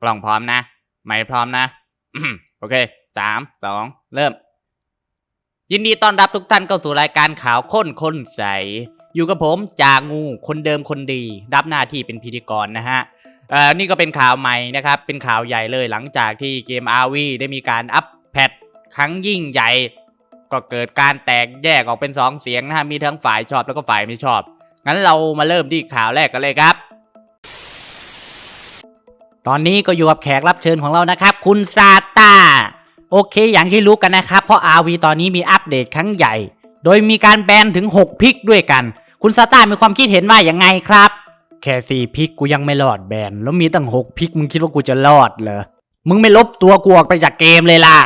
กล้องพร้อมนะ ไม่พร้อมนะโอเคสามสองเริ่ม ยินดีต้อนรับทุกท่านเข้าสู่รายการข่าวข้นคนใส อยู่กับผมจางูคนเดิมคนดี รับหน้าที่เป็นพิธีกรนะฮะเอ่อนี่ก็เป็นข่าวใหม่นะครับ เป็นข่าวใหญ่เลยหลังจากที่เกม RV ได้มีการอัปแพทครั้งยิ่งใหญ่ ก็เกิดการแตกแยกออกเป็นสองเสียงนะฮะมีทั้งฝ่ายชอบแล้วก็ฝ่ายไม่ชอบงั้นเรามาเริ่มที่ข่าวแรกกันเลยครับ ตอนนี้ก็อยู่กับแขกรับเชิญของเรานะครับ คุณซาตาโอเค อย่างที่รู้กันนะครับ เพราะ RV ตอนนี้มีอัปเดตครั้งใหญ่ โดยมีการแบนถึง 6 พิกด้วยกัน คุณซาตามีความคิดเห็นว่าอย่างไงครับ แค่สี่พิกกูยังไม่รอดแบน แล้วมีตั้ง 6 พิกมึงคิดว่ากูจะรอดเหรอ มึงไม่ลบตัวกูออกไปจากเกมเลยล่ะ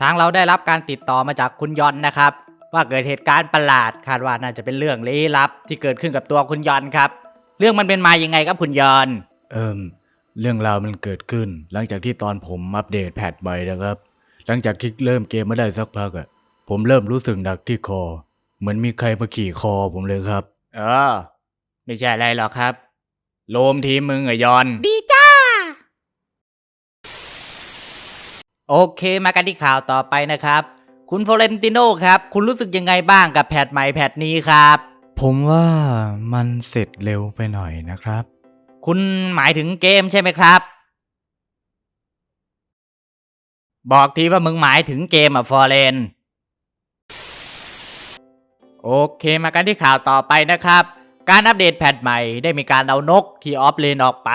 ทางเราได้รับการติดต่อมาจากคุณยอนนะครับ ว่าเกิดเหตุการณ์ประหลาดคาดว่าน่าจะเป็นเรื่องลี้ลับ ที่เกิดขึ้นกับตัวคุณยอนครับ เรื่องมันเป็นมายังไงครับคุณยอนเอิมเรื่องราวมันเกิดขึ้น หลังจากที่ตอนผมอัปเดตแพทใหม่นะครับ หลังจากที่เริ่มเกมมาได้สักพักอะผมเริ่มรู้สึกหนักที่คอ เหมือนมีใครมาขี่คอผมเลยครับ เออ ไม่ใช่อะไรหรอกครับ โลมทีมมึงเหรอยอน ดีจ้า โอเคมากันที่ข่าวต่อไปนะครับ คุณฟลอเรนติโนครับ คุณรู้สึกยังไงบ้างกับแพทใหม่แพทนี้ครับ ผมว่ามันเสร็จเร็วไปหน่อยนะครับ คุณหมายถึงเกมใช่ไหมครับ บอกทีว่ามึงหมายถึงเกมอะฟอร์เรนโอเคมากันที่ข่าวต่อไปนะครับ การอัปเดตแพทใหม่ได้มีการเอานกที่ออฟเลนออกไป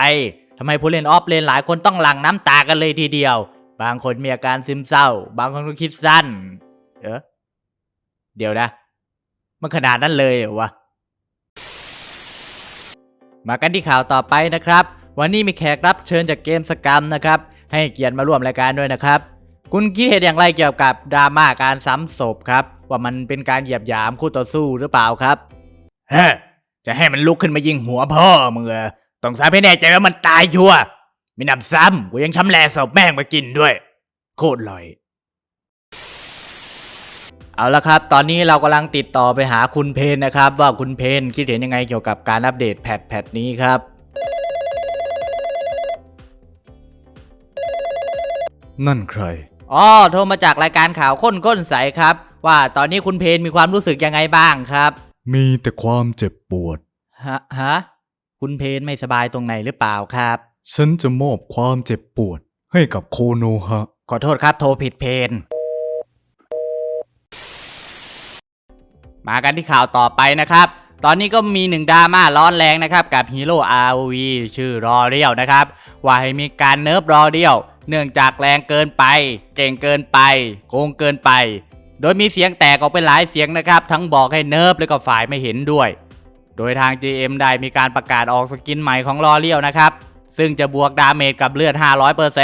ทำให้ผู้เล่นออฟเลนหลายคนต้องหลั่งน้ำตากันเลยทีเดียว บางคนมีอาการซึมเศร้า บางคนก็คิดสั้น เออเดี๋ยวนะ มันขนาดนั้นเลยเหรอวะ มากันที่ข่าวต่อไปนะครับ วันนี้มีแขกรับเชิญจากเกมสกรรมนะครับ ให้เกียรติมาร่วมรายการด้วยนะครับ คุณคิดเห็นอย่างไรเกี่ยวกับดราม่าการซ้ำศพครับ ว่ามันเป็นการเหยียบหยามคู่ต่อสู้หรือเปล่าครับฮ้จะให้มันลุกขึ้นมายิงหัวพ่อมึงเหรอต้องทราบให้แน่ใจว่ามันตายชัวร์มีหนำซ้ำกูยังช้ำแหลศพแม่งมากินด้วย โคตรลอย เอาละครับ ตอนนี้เรากำลังติดต่อไปหาคุณเพนนะครับ ว่าคุณเพนคิดเห็นยังไงเกี่ยวกับการอัปเดตแพทแพทนี้ครับ นั่นใคร อ๋อโทรมาจากรายการข่าวข้นก้นใสครับ ว่าตอนนี้คุณเพนมีความรู้สึกยังไงบ้างครับ มีแต่ความเจ็บปวด ฮะฮะคุณเพนไม่สบายตรงไหนหรือเปล่าครับ ฉันจะมอบความเจ็บปวดให้กับโคโนฮะ ขอโทษครับโทรผิดเพน มากันที่ข่าวต่อไปนะครับ ตอนนี้ก็มีหนึ่งดราม่าร้อนแรงนะครับ กับฮีโร่ ROV ชื่อรอเรียวนะครับ ว่าให้มีการเนิร์ฟรอเรียว เนื่องจากแรงเกินไป เก่งเกินไป โกงเกินไป โดยมีเสียงแตกออกเป็นหลายเสียงนะครับ ทั้งบอกให้เนิร์ฟแล้วก็ฝ่ายไม่เห็นด้วย โดยทาง GM ได้มีการประกาศออกสกินใหม่ของรอเรียวนะครับ ซึ่งจะบวกดาเมจกับเลือด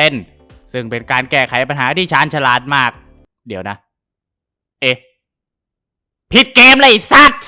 500%ซึ่งเป็นการแก้ไขปัญหาที่ชาญฉลาดมาก เดี๋ยวนะ เอ๊ะ ผิดเกมเลยสัตว์